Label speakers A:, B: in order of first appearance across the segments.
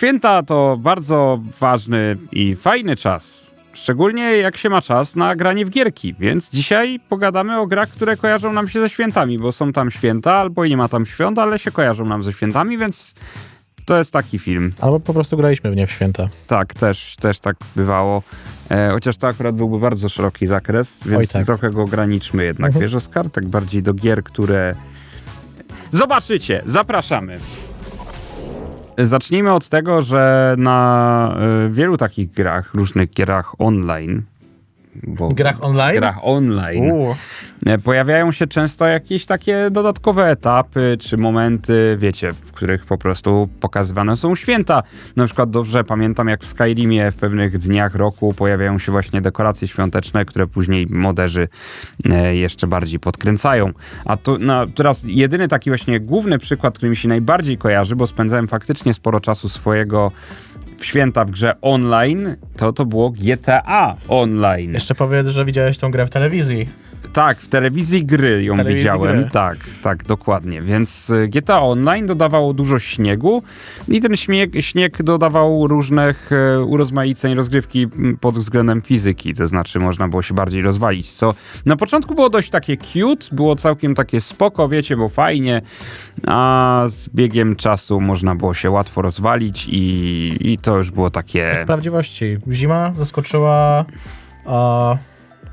A: Święta to bardzo ważny i fajny czas. Szczególnie jak się ma czas na granie w gierki, więc dzisiaj pogadamy o grach, które kojarzą nam się ze świętami, bo są tam święta, albo i nie ma tam świąt, ale się kojarzą nam ze świętami, więc to jest taki film.
B: Albo po prostu graliśmy w nie w święta.
A: Tak, też, też tak bywało. E, chociaż to akurat byłby bardzo szeroki zakres, więc
B: tak.
A: trochę go ograniczmy jednak.
B: Mhm.
A: Wiesz, Oskar? Tak bardziej do gier, które... Zobaczycie! Zapraszamy! Zacznijmy od tego, że na e, wielu takich grach, różnych grach online, bo
B: Grach online?
A: grach online
B: Uuu.
A: e, pojawiają się często jakieś takie dodatkowe etapy czy momenty, wiecie, w których po prostu pokazywane są święta. Na przykład dobrze pamiętam, jak w Skyrimie w pewnych dniach roku pojawiają się właśnie dekoracje świąteczne, które później moderzy e, jeszcze bardziej podkręcają. A to no, teraz jedyny taki właśnie główny przykład, który mi się najbardziej kojarzy, bo spędzałem faktycznie sporo czasu swojego święta w grze online, to to było GTA Online.
B: Jeszcze powiedz, że widziałeś tą grę w telewizji.
A: Tak, w telewizji gry ją
B: Telewizji
A: widziałem.
B: gry.
A: Tak, tak, dokładnie. Więc y, GTA Online dodawało dużo śniegu i ten śnieg, śnieg dodawał różnych e, urozmaiceń rozgrywki pod względem fizyki, to znaczy można było się bardziej rozwalić, co na początku było dość takie cute, było całkiem takie spoko, wiecie, było fajnie, a z biegiem czasu można było się łatwo rozwalić i, i to już było takie
B: W prawdziwości zima zaskoczyła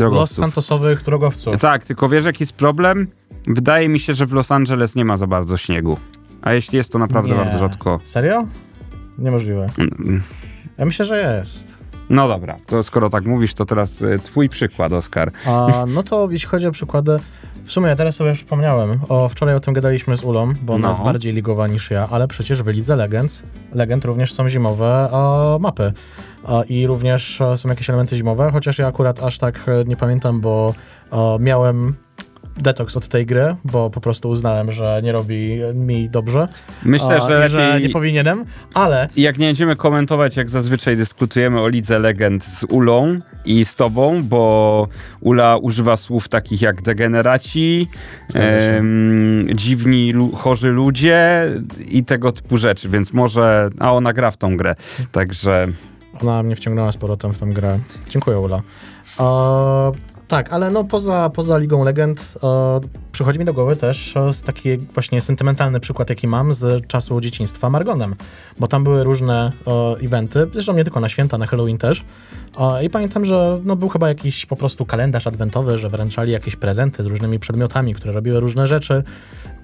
B: e, Los
A: drogowców.
B: Santosowych drogowców.
A: Tak, tylko wiesz jaki jest problem? Wydaje mi się, że w Los Angeles nie ma za bardzo śniegu. A jeśli jest, to naprawdę
B: Nie.
A: bardzo rzadko.
B: Serio? Niemożliwe.
A: Mm,
B: Ja myślę, że jest.
A: No dobra, to skoro tak mówisz, to teraz y, twój przykład, Oskar.
B: A, no to jeśli chodzi o przykłady, w sumie ja teraz sobie przypomniałem, o, wczoraj o tym gadaliśmy z Ulą, bo ona
A: No.
B: jest bardziej ligowa niż ja, ale przecież w Lidze Legends, Legend również są zimowe e, mapy e, i również e, są jakieś elementy zimowe, chociaż ja akurat aż tak e, nie pamiętam, bo e, miałem detoks od tej gry, bo po prostu uznałem, że nie robi mi dobrze,
A: Myślę,
B: a,
A: że
B: że nie powinienem, ale
A: jak nie będziemy komentować, jak zazwyczaj dyskutujemy o Lidze Legend z Ulą i z tobą, bo Ula używa słów takich jak degeneraci, em, dziwni, lu- chorzy ludzie i tego typu rzeczy, więc może... A ona gra w tą grę, także...
B: Ona mnie wciągnęła z powrotem w tę grę. Dziękuję, Ula. E, tak, ale no poza, poza Ligą Legend e, przychodzi mi do głowy też e, taki właśnie sentymentalny przykład, jaki mam z czasu dzieciństwa Margonem, bo tam były różne e, eventy, zresztą nie tylko na święta, na Halloween też. E, I pamiętam, że no, był chyba jakiś po prostu kalendarz adwentowy, że wręczali jakieś prezenty z różnymi przedmiotami, które robiły różne rzeczy.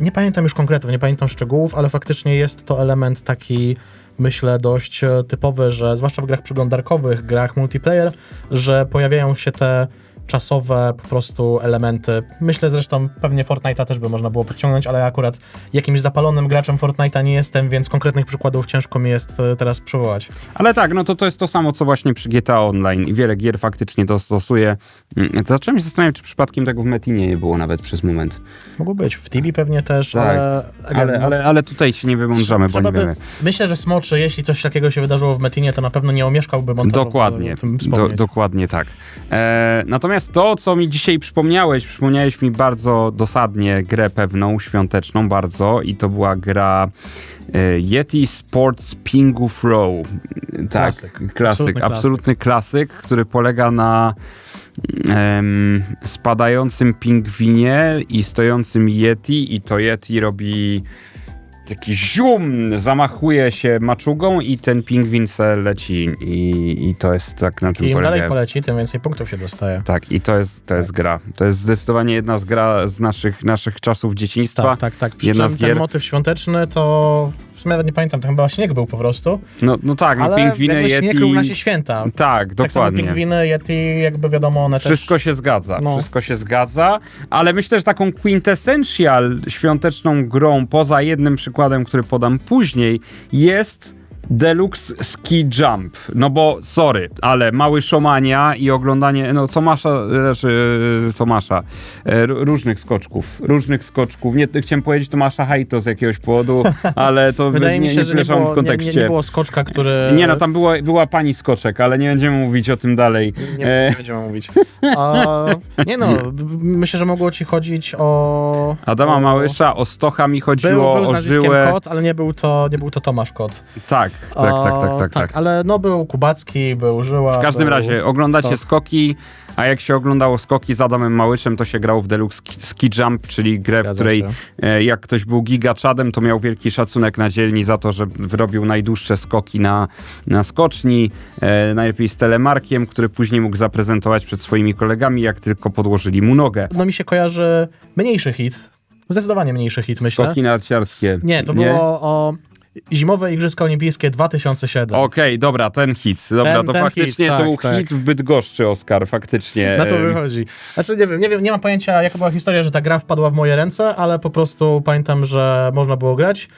B: Nie pamiętam już konkretów, nie pamiętam szczegółów, ale faktycznie jest to element taki myślę, dość e, typowy, że zwłaszcza w grach przeglądarkowych, grach multiplayer, że pojawiają się te czasowe po prostu elementy. Myślę zresztą pewnie Fortnite'a też by można było podciągnąć, ale ja akurat jakimś zapalonym graczem Fortnite'a nie jestem, więc konkretnych przykładów ciężko mi jest e, teraz przywołać.
A: Ale tak, no to to jest to samo, co właśnie przy GTA Online i wiele gier faktycznie to stosuje. Mm, Zacząłem się zastanawiać, czy przypadkiem tego w Metinie nie było nawet przez moment.
B: Mogło być. W Tibi pewnie też,
A: Tak,
B: ale...
A: Ale, ale, ale tutaj się nie wymądrzamy, bo nie
B: by-
A: wiemy.
B: Myślę, że Smoczy, jeśli coś takiego się wydarzyło w Metinie, to na pewno nie omieszkałby montażu
A: Dokładnie, do, dokładnie tak. E, natomiast to, co mi dzisiaj przypomniałeś, przypomniałeś mi bardzo dosadnie grę pewną, świąteczną bardzo i to była gra e, Yeti Sports Pingów Row. Tak,
B: Klasyk.
A: klasyk,
B: Absolutny
A: absolutny klasyk, który polega na em, spadającym pingwinie i stojącym Yeti i to Yeti robi taki zium, zamachuje się maczugą i ten pingwin se leci i, i to jest tak na tym
B: I im dalej
A: polega.
B: poleci, tym więcej punktów się dostaje.
A: Tak, i to jest, to jest gra. To jest zdecydowanie jedna z gra z naszych, naszych czasów dzieciństwa.
B: Tak, tak, tak. Przy
A: Jedna
B: czym
A: z gier.
B: ten motyw świąteczny to sumie nawet nie pamiętam, to chyba śnieg był po prostu.
A: No, no tak, no
B: ale
A: pingwiny,
B: jakby
A: Yeti...
B: śnieg równa się święta.
A: Tak,
B: Tak samo
A: dokładnie.
B: pingwiny, Yeti, jakby wiadomo, one
A: Wszystko
B: też...
A: się zgadza,
B: No.
A: wszystko się zgadza, ale myślę, że taką quintessential świąteczną grą, poza jednym przykładem, który podam później, jest Deluxe Ski Jump. No bo, sorry, ale mały szomania i oglądanie, no Tomasza, znaczy e, Tomasza, e, różnych skoczków, różnych skoczków. Nie, chciałem powiedzieć Tomasza Hajto z jakiegoś powodu, ale to
B: Wydaje
A: nie,
B: mi się,
A: nie
B: że nie było,
A: w
B: nie,
A: kontekście.
B: nie, nie było skoczka, który...
A: Nie, no tam była, była pani skoczek, ale nie będziemy mówić o tym dalej.
B: Nie,
A: E,
B: nie będziemy mówić. A, nie no, myślę, że mogło ci chodzić o...
A: Adama
B: o...
A: Małysza, o Stocha mi
B: Był,
A: chodziło,
B: był z
A: o
B: nazwiskiem
A: Żyłę.
B: Kot, ale nie był to, nie był to Tomasz Kot.
A: Tak, tak, tak, tak, tak, tak.
B: ale no był Kubacki, był Żyła.
A: W każdym razie oglądacie
B: Stok.
A: skoki, a jak się oglądało skoki z Adamem Małyszem, to się grało w Deluxe Ski, ski Jump, czyli grę, w której e, jak ktoś był gigaczadem, to miał wielki szacunek na dzielni za to, że wyrobił najdłuższe skoki na, na skoczni, e, najlepiej z telemarkiem, który później mógł zaprezentować przed swoimi kolegami, jak tylko podłożyli mu nogę.
B: No mi się kojarzy mniejszy hit, zdecydowanie mniejszy hit myślę.
A: Skoki narciarskie.
B: Nie, to było o Zimowe Igrzyska Olimpijskie 2007.
A: Okej, dobra, ten hit. Dobra,
B: Ten-
A: to
B: ten
A: faktycznie
B: hit,
A: to
B: tak,
A: był
B: tak.
A: hit w Bydgoszczy, Oskar, faktycznie.
B: Na to wychodzi. Znaczy nie wiem, nie wiem, nie mam pojęcia jaka była historia, że ta gra wpadła w moje ręce, ale po prostu pamiętam, że można było grać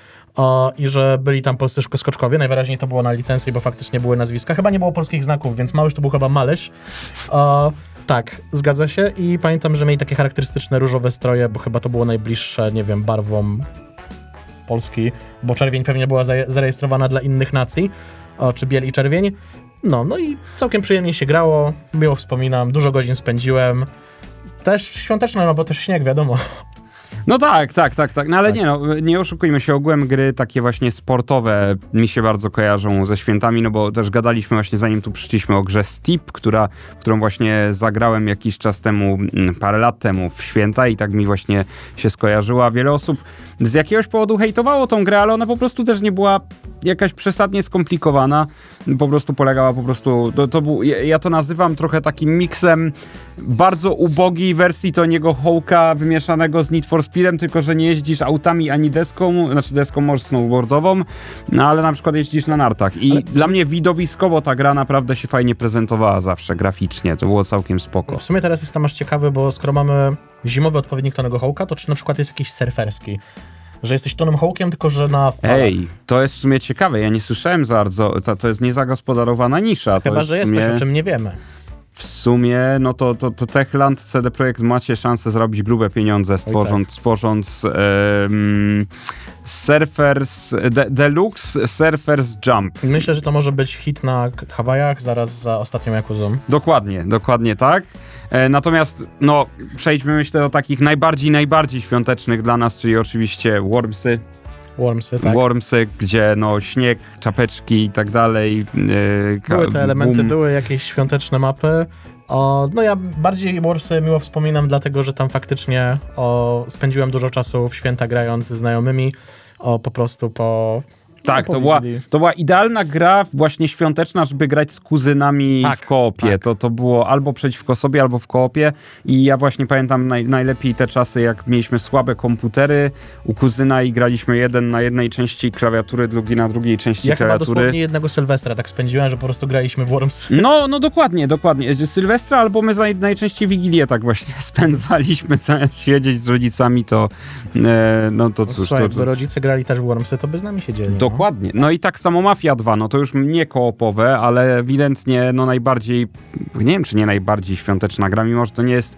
B: i że byli tam polscy skoczkowie. Najwyraźniej to było na licencji, bo faktycznie były nazwiska. Chyba nie było polskich znaków, więc Małysz to był chyba Malysz. O, tak, zgadza się i pamiętam, że mieli takie charakterystyczne różowe stroje, bo chyba to było najbliższe, nie wiem, barwom Polski, bo czerwień pewnie była zarejestrowana dla innych nacji, o, czy biel i czerwień. No, no i całkiem przyjemnie się grało, miło wspominam, dużo godzin spędziłem. Też świąteczne, no bo też śnieg, wiadomo.
A: No tak, tak, tak, tak. No ale
B: Tak.
A: nie no, nie oszukujmy się, ogółem gry takie właśnie sportowe mi się bardzo kojarzą ze świętami, no bo też gadaliśmy właśnie zanim tu przyszliśmy o grze Steep, która, którą właśnie zagrałem jakiś czas temu, mm, parę lat temu w święta i tak mi właśnie się skojarzyła. Wiele osób z jakiegoś powodu hejtowało tą grę, ale ona po prostu też nie była jakaś przesadnie skomplikowana. Po prostu polegała po prostu, to, to był, ja, to nazywam trochę takim miksem bardzo ubogiej wersji Toniego Hołka wymieszanego z Need for Speedem, tylko że nie jeździsz autami ani deską, znaczy deską może snowboardową, no ale na przykład jeździsz na nartach. I
B: Ale-
A: dla mnie widowiskowo ta gra naprawdę się fajnie prezentowała zawsze graficznie, to było całkiem spoko.
B: W sumie teraz jestem aż ciekawy, bo skoro mamy zimowy odpowiednik Tonego Hołka, to czy na przykład jest jakiś surferski? Że jesteś Tonem Hołkiem, tylko że na falach.
A: Ej, to jest w sumie ciekawe, ja nie słyszałem za bardzo, to, to jest niezagospodarowana nisza. to
B: Chyba, że jest
A: sumie...
B: coś, o czym nie wiemy.
A: W sumie, no to, to, to Techland, CD Projekt macie szansę zrobić grube pieniądze, stworząc, tworząc em, Surfers, de, Deluxe Surfers Jump.
B: Myślę, że to może być hit na Hawajach zaraz za ostatnią Jakuzą.
A: Dokładnie, dokładnie tak. E, natomiast, no, przejdźmy myślę do takich najbardziej, najbardziej świątecznych dla nas, czyli oczywiście Wormsy.
B: Wormsy, tak.
A: Wormsy, gdzie no śnieg, czapeczki i tak dalej. ka-
B: Były te elementy,
A: boom.
B: były jakieś świąteczne mapy. O, no ja bardziej Wormsy miło wspominam, dlatego że tam faktycznie o, spędziłem dużo czasu w święta grając ze znajomymi. O, po prostu po...
A: Tak,
B: no,
A: to była, to była idealna gra właśnie świąteczna, żeby grać z kuzynami
B: Tak,
A: w koopie.
B: tak.
A: To, to było albo przeciwko sobie, albo w koopie. I ja właśnie pamiętam naj, najlepiej te czasy, jak mieliśmy słabe komputery u kuzyna i graliśmy jeden na jednej części klawiatury, drugi na drugiej części
B: Ja chyba
A: klawiatury.
B: dosłownie jednego Sylwestra tak spędziłem, że po prostu graliśmy w Worms.
A: No, no dokładnie, dokładnie. Sylwestra albo my naj, najczęściej Wigilię tak właśnie spędzaliśmy, zamiast siedzieć z rodzicami, to e, no to cóż.
B: Słuchaj,
A: to, to,
B: rodzice grali też w Wormsy, to by z nami siedzieli. no.
A: Dokładnie. No i tak samo Mafia 2, no to już nie koopowe, ale ewidentnie no najbardziej, nie wiem czy nie najbardziej świąteczna gra, mimo że to nie jest,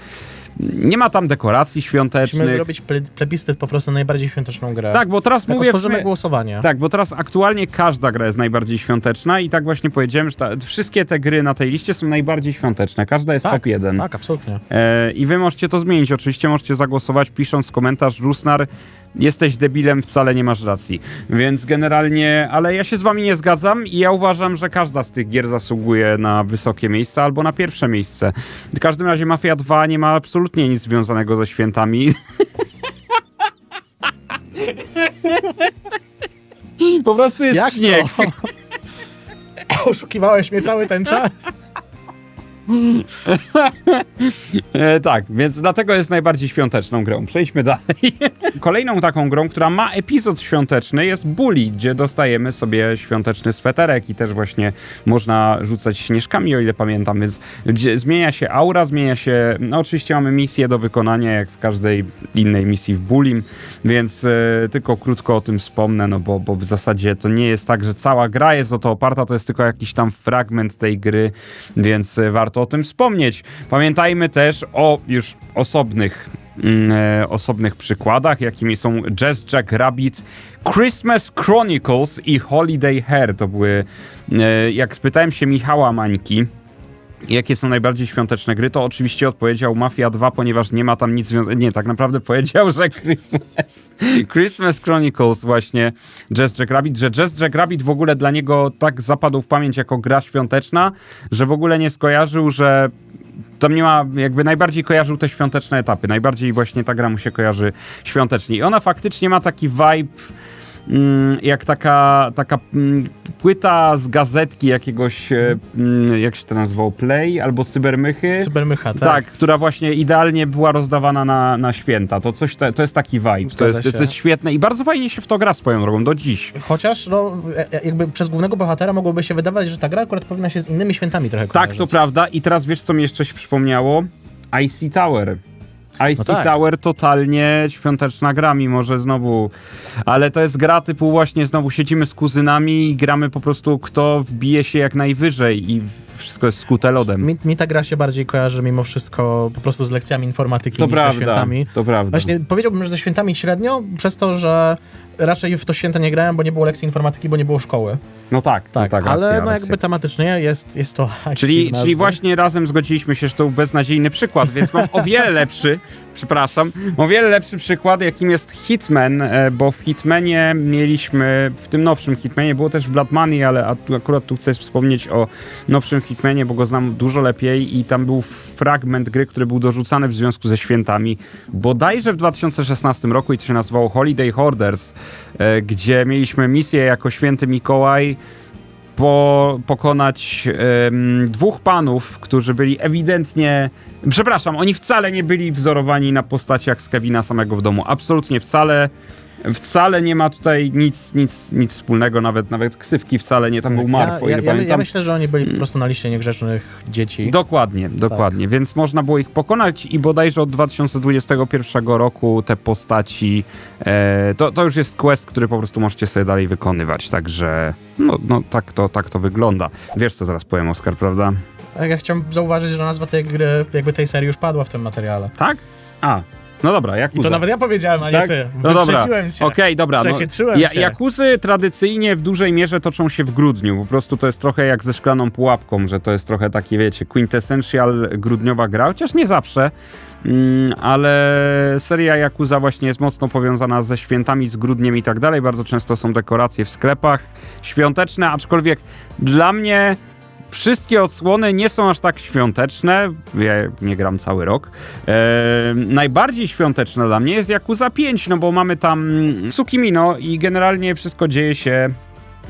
A: nie ma tam dekoracji
B: Musimy
A: świątecznych.
B: zrobić ple- plebiscyt po prostu na najbardziej świąteczną grę.
A: Tak, bo teraz
B: tak
A: mówię...
B: otworzymy głosowanie.
A: tak, bo teraz aktualnie każda gra jest najbardziej świąteczna i tak właśnie powiedziałem, że ta, wszystkie te gry na tej liście są najbardziej świąteczne. Każda jest
B: Tak,
A: top 1.
B: Tak, absolutnie.
A: E, I wy możecie to zmienić. Oczywiście możecie zagłosować, pisząc komentarz Rusnar. Jesteś debilem, wcale nie masz racji. Więc generalnie, ale ja się z wami nie zgadzam i ja uważam, że każda z tych gier zasługuje na wysokie miejsce albo na pierwsze miejsce. W każdym razie Mafia 2 nie ma absolutnie nic związanego ze świętami. po prostu jest
B: Jak
A: śnieg.
B: to? Oszukiwałeś mnie cały ten czas?
A: E, tak, więc dlatego jest najbardziej świąteczną grą. Przejdźmy dalej. Kolejną taką grą, która ma epizod świąteczny jest Bully, gdzie dostajemy sobie świąteczny sweterek i też właśnie można rzucać śnieżkami, o ile pamiętam, więc zmienia się aura, zmienia się... No oczywiście mamy misję do wykonania, jak w każdej innej misji w Bullim, więc e, tylko krótko o tym wspomnę, no bo, bo w zasadzie to nie jest tak, że cała gra jest o to oparta, to jest tylko jakiś tam fragment tej gry, więc e, warto o tym wspomnieć. Pamiętajmy też o już osobnych mm, e, osobnych przykładach, jakimi są Jazz Jack Rabbit, Christmas Chronicles i Holiday Hair. To były, e, jak spytałem się Michała Mańki, Jakie są najbardziej świąteczne gry? To oczywiście odpowiedział Mafia 2, ponieważ nie ma tam nic związanego. Nie, tak naprawdę powiedział, że Christmas. Christmas Chronicles właśnie Jazz Jack Rabbit, że Jazz Jack Rabbit w ogóle dla niego tak zapadł w pamięć jako gra świąteczna, że w ogóle nie skojarzył, że tam nie ma, jakby najbardziej kojarzył te świąteczne etapy. Najbardziej właśnie ta gra mu się kojarzy świątecznie. I ona faktycznie ma taki vibe jak taka, taka mm, płyta z gazetki jakiegoś, e, mm, jak się to nazywało, Play albo Cybermychy.
B: Cybermycha, tak?
A: Tak, która właśnie idealnie była rozdawana na, na święta. To coś, to, to jest taki vibe. To jest, to jest świetne i bardzo fajnie się w to gra swoją drogą, do dziś.
B: Chociaż no, e- e- jakby przez głównego bohatera mogłoby się wydawać, że ta gra akurat powinna się z innymi świętami trochę
A: Tak,
B: kojarzyć.
A: to prawda. I teraz wiesz, co mi jeszcze się przypomniało? Icy Tower. Icy
B: No tak.
A: Tower totalnie świąteczna gra, mimo że znowu... Ale to jest gra typu właśnie znowu siedzimy z kuzynami i gramy po prostu kto wbije się jak najwyżej i wszystko jest skute lodem.
B: Mi, mi ta gra się bardziej kojarzy mimo wszystko po prostu z lekcjami informatyki
A: To
B: niż ze
A: prawda,
B: świętami.
A: to prawda.
B: Właśnie powiedziałbym, że ze świętami średnio, przez to, że raczej w to święta nie grałem, bo nie było lekcji informatyki, bo nie było szkoły.
A: No tak,
B: Tak,
A: no tak
B: ale
A: racja,
B: no
A: racja.
B: jakby tematycznie jest, jest to
A: Czyli, czyli właśnie razem zgodziliśmy się, że to był beznadziejny przykład, więc mam o wiele lepszy, przepraszam, mam o wiele lepszy przykład, jakim jest Hitman, e, bo w Hitmanie mieliśmy, w tym nowszym Hitmanie, było też w Blood Money, ale akurat tu chcę wspomnieć o nowszym Hitmanie, bo go znam dużo lepiej i tam był fragment gry, który był dorzucany w związku ze świętami, bodajże w 2016 roku i to się nazywało Holiday Hoarders, e, gdzie mieliśmy misję jako święty Mikołaj, po, pokonać em, dwóch panów, którzy byli ewidentnie. Przepraszam, oni wcale nie byli wzorowani na postaciach z Kevina samego w domu. Absolutnie wcale. Wcale nie ma tutaj nic, nic, nic wspólnego, nawet, nawet ksywki wcale nie. Tam był Marf, o
B: ja, ja, ja, ja myślę, że oni byli po prostu na liście niegrzecznych dzieci.
A: Dokładnie, dokładnie. Więc można było ich pokonać i bodajże od 2021 roku te postaci, e, to, to już jest quest, który po prostu możecie sobie dalej wykonywać, także no, no tak, to, tak to wygląda. Wiesz co zaraz powiem, Oskar, prawda?
B: Tak, Ja chciałem zauważyć, że nazwa tej gry, jakby tej serii już padła w tym materiale.
A: Tak? A, no dobra, jak
B: I to nawet ja powiedziałem, a nie
A: tak?
B: ty.
A: No dobra, okej, dobra. No, ja. Jakuzy tradycyjnie w dużej mierze toczą się w grudniu. Po prostu to jest trochę jak ze szklaną pułapką, że to jest trochę takie, wiecie, quintessential grudniowa gra, chociaż nie zawsze. Mm, ale seria Yakuza właśnie jest mocno powiązana ze świętami, z grudniem i tak dalej. Bardzo często są dekoracje w sklepach świąteczne, aczkolwiek dla mnie Wszystkie odsłony nie są aż tak świąteczne. Ja nie gram cały rok. E, najbardziej świąteczne dla mnie jest Yakuza 5, no bo mamy tam Tsukimino i generalnie wszystko dzieje się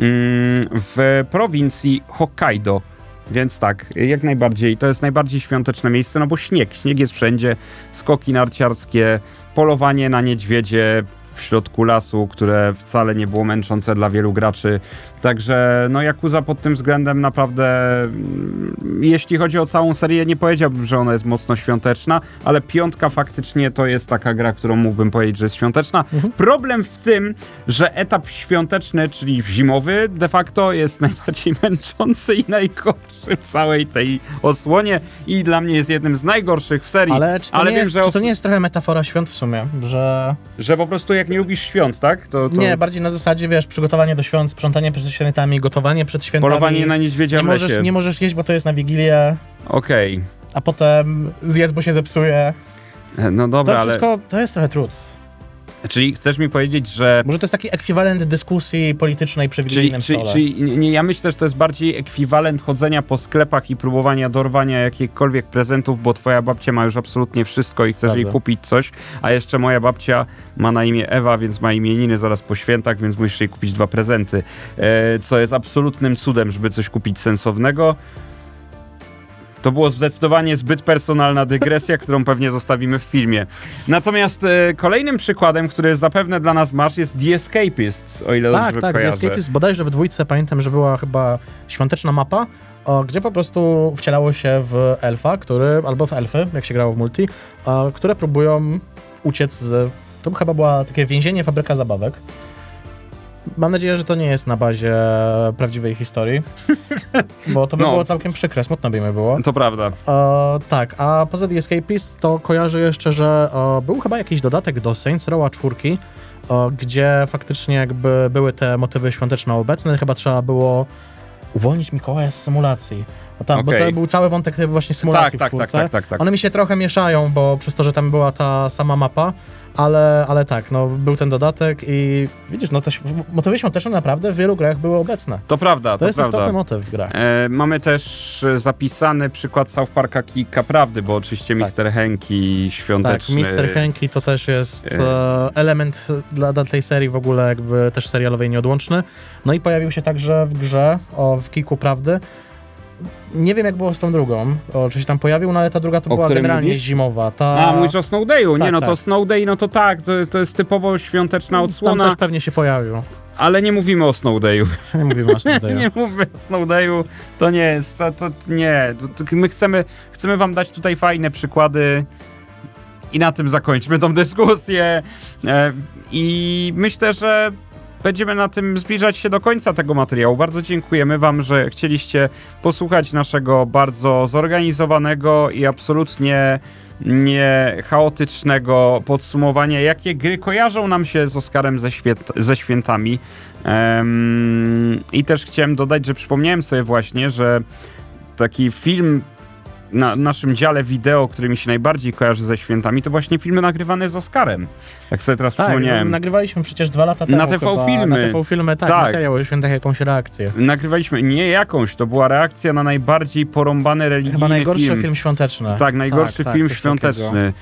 A: mm, w prowincji Hokkaido. Więc tak, jak najbardziej, to jest najbardziej świąteczne miejsce, no bo śnieg, śnieg jest wszędzie, skoki narciarskie, polowanie na niedźwiedzie w środku lasu, które wcale nie było męczące dla wielu graczy. Także no Yakuza pod tym względem naprawdę, mm, jeśli chodzi o całą serię, nie powiedziałbym, że ona jest mocno świąteczna, ale piątka faktycznie to jest taka gra, którą mógłbym powiedzieć, że jest świąteczna. Problem w tym, że etap świąteczny, czyli zimowy, de facto jest najbardziej męczący i najgorszy w całej tej osłonie i dla mnie jest jednym z najgorszych w serii.
B: Ale czy to,
A: Ale
B: nie
A: wiem,
B: jest,
A: że
B: czy to nie jest trochę metafora świąt w sumie? Że
A: Że po prostu jak nie lubisz świąt, tak? To, to
B: nie, bardziej na zasadzie, wiesz, przygotowanie do świąt, sprzątanie przed świętami, gotowanie przed świętami.
A: polowanie na niedźwiedzia
B: nie
A: lesie.
B: możesz, nie możesz jeść, bo to jest na Wigilię,
A: Okej.
B: a potem zjedz, bo się zepsuje.
A: No dobra,
B: To
A: ale...
B: wszystko, to jest trochę trud.
A: Czyli chcesz mi powiedzieć, że...
B: Może to jest taki ekwiwalent dyskusji politycznej przy
A: Czyli,
B: wigilijnym
A: czyli,
B: stole.
A: czyli nie, ja myślę, że to jest bardziej ekwiwalent chodzenia po sklepach i próbowania dorwania jakichkolwiek prezentów, bo twoja babcia ma już absolutnie wszystko i chcesz jej kupić coś, a jeszcze moja babcia ma na imię Ewa, więc ma imieniny zaraz po świętach, więc musisz jej kupić dwa prezenty, e, co jest absolutnym cudem, żeby coś kupić sensownego. To było zdecydowanie zbyt personalna dygresja, którą pewnie zostawimy w filmie. Natomiast e, kolejnym przykładem, który zapewne dla nas masz, jest The Escapist, o ile
B: Tak,
A: dobrze
B: tak, The
A: kojarzę.
B: Escapist, bodajże w dwójce pamiętam, że była chyba świąteczna mapa, o, gdzie po prostu wcielało się w elfa, który, albo w elfy, jak się grało w multi, o, które próbują uciec z... To chyba była takie więzienie, fabryka zabawek. Mam nadzieję, że to nie jest na bazie prawdziwej historii, bo to by
A: No.
B: było całkiem przykre, smutno by mi było.
A: To prawda.
B: E, tak, a poza The Escapist to kojarzę jeszcze, że e, był chyba jakiś dodatek do Saints Row'a 4, e, gdzie faktycznie jakby były te motywy świąteczne obecne, chyba trzeba było uwolnić Mikołaja z symulacji. No tam, bo
A: Okej.
B: to był cały wątek właśnie symulacji
A: Tak,
B: w
A: tak, tak,
B: czwórce.
A: tak, tak, tak.
B: One mi się trochę mieszają, bo przez to, że tam była ta sama mapa, ale, ale tak, no był ten dodatek i widzisz, no te św- motywy świąteczne naprawdę w wielu grach były obecne.
A: To prawda,
B: To,
A: to,
B: jest
A: prawda.
B: istotny motyw w grach.
A: E, mamy też e, zapisany przykład South Parka Kika Prawdy, bo oczywiście
B: Tak.
A: Mr. Henki
B: Tak,
A: świąteczny.
B: Mr. Henki to też jest
A: E.
B: e, element dla, dla tej serii w ogóle jakby też serialowej nieodłączny. No i pojawił się także w grze, o, w Kiku Prawdy. Nie wiem jak było z tą drugą, o, czy się tam pojawił, no ale ta druga to
A: O
B: była generalnie
A: mówisz?
B: zimowa. Ta...
A: A, mówisz o Snow Dayu. Nie,
B: Tak,
A: no to
B: tak.
A: Snow Day, no to tak, to, to jest typowo świąteczna
B: Tam
A: odsłona,
B: też pewnie się pojawił.
A: ale nie mówimy o Snow Dayu.
B: Nie mówimy o Snow
A: Nie,
B: Dayu.
A: nie mówię o Snow Dayu, to nie jest, to, to nie. To, to my chcemy, chcemy wam dać tutaj fajne przykłady i na tym zakończmy tą dyskusję. E, I myślę, że będziemy na tym zbliżać się do końca tego materiału. Bardzo dziękujemy wam, że chcieliście posłuchać naszego bardzo zorganizowanego i absolutnie nie chaotycznego podsumowania, jakie gry kojarzą nam się z Oscarem ze, ze świętami. Em, I też chciałem dodać, że przypomniałem sobie właśnie, że taki film na naszym dziale wideo, który mi się najbardziej kojarzy ze świętami, to właśnie filmy nagrywane z Oscarem. Jak sobie teraz
B: Tak,
A: przypomniałem.
B: nagrywaliśmy przecież dwa lata temu
A: Na TV
B: chyba,
A: filmy.
B: Na TV filmy, tak,
A: Tak.
B: materiał o świętach jakąś reakcję.
A: Nagrywaliśmy nie jakąś, to była reakcja na najbardziej porąbany religijny
B: Chyba najgorszy
A: film.
B: film, świąteczny.
A: Tak, najgorszy
B: tak,
A: film
B: coś
A: świąteczny.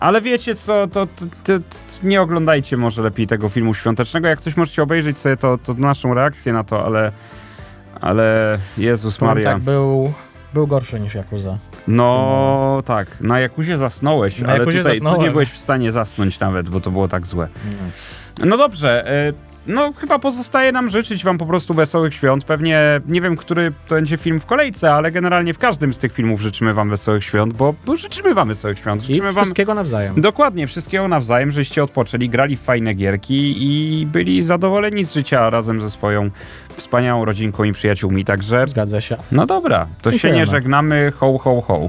A: Ale wiecie co, to, to, to, to nie oglądajcie może lepiej tego filmu świątecznego. Jak coś możecie obejrzeć sobie, to, to naszą reakcję na to, ale ale Jezus
B: Powiem
A: Maria.
B: tak, był, był gorszy niż Yakuza.
A: No tak, na Jakuzie zasnąłeś,
B: Na
A: ale
B: Jakuzie
A: tutaj tu nie
B: zasnąłem.
A: byłeś w stanie zasnąć nawet, bo to było tak złe. No dobrze, y, no chyba pozostaje nam życzyć wam po prostu wesołych świąt. Pewnie nie wiem, który to będzie film w kolejce, ale generalnie w każdym z tych filmów życzymy wam wesołych świąt, bo, bo życzymy wam wesołych świąt.
B: I
A: Życzymy wam
B: wszystkiego nawzajem.
A: dokładnie wszystkiego nawzajem, żeście odpoczęli, grali w fajne gierki i byli zadowoleni z życia razem ze swoją wspaniałą rodzinką i przyjaciółmi. Także
B: Zgadza się.
A: no dobra, to się
B: Dziękujemy.
A: nie żegnamy. Ho, ho, ho.